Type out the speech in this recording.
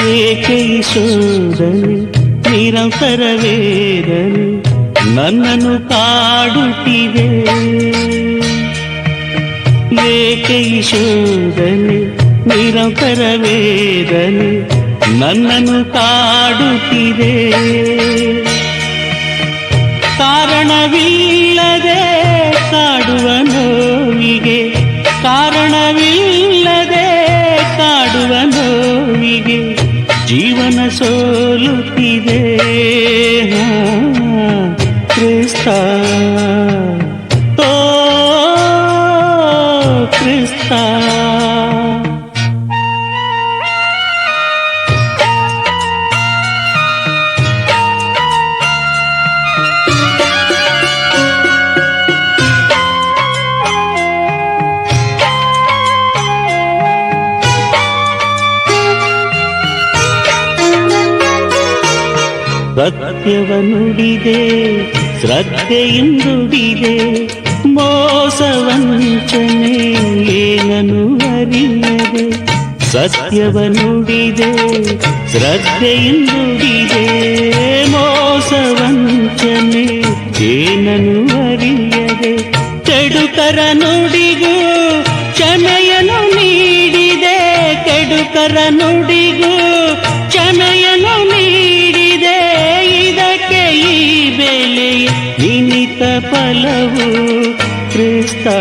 ಏಕೆ ಶೋಧನೆ ನಿರಂತರ ವೇದನೆ ನನ್ನನ್ನು ಕಾಡುತ್ತಿದೆ. ಏಕೆ ಶೋಧನೆ ನಿರಂತರ ವೇದನೆ ನನ್ನನ್ನು ಕಾಡುತ್ತಿದೆ. ಕಾರಣವಿಲ್ಲದೆ ಕಾಡುವ ನೋವಿಗೆ ಕಾರಣವಿಲ್ಲದೆ ಜೀವನ ಸೋಲುತ್ತಿದೆ ಹಾ, ಕ್ರಿಸ್ತ ಓ ಕ್ರಿಸ್ತ ಸತ್ಯವ ನುಡಿದೆ ಶ್ರದ್ಧೆಯಿಂದುಡಿದೆ, ಮೋಸವಂಚನೆ ಏನನು ಅರಿಯದೆ ಸತ್ಯವನುಡಿದೆ ಶ್ರದ್ಧೆಯಿಂದುಡಿದೆ, ಮೋಸವಂಚನೆ ಏನನು ಅರಿಯದೆ ಕೆಡುಕರ ನುಡಿಗೂ ಕ್ಷಮೆಯನು ನೀಡಿದೆ ಕೆಡುಕರ ನುಡಿಗೂ బలవు క్రీస్తా.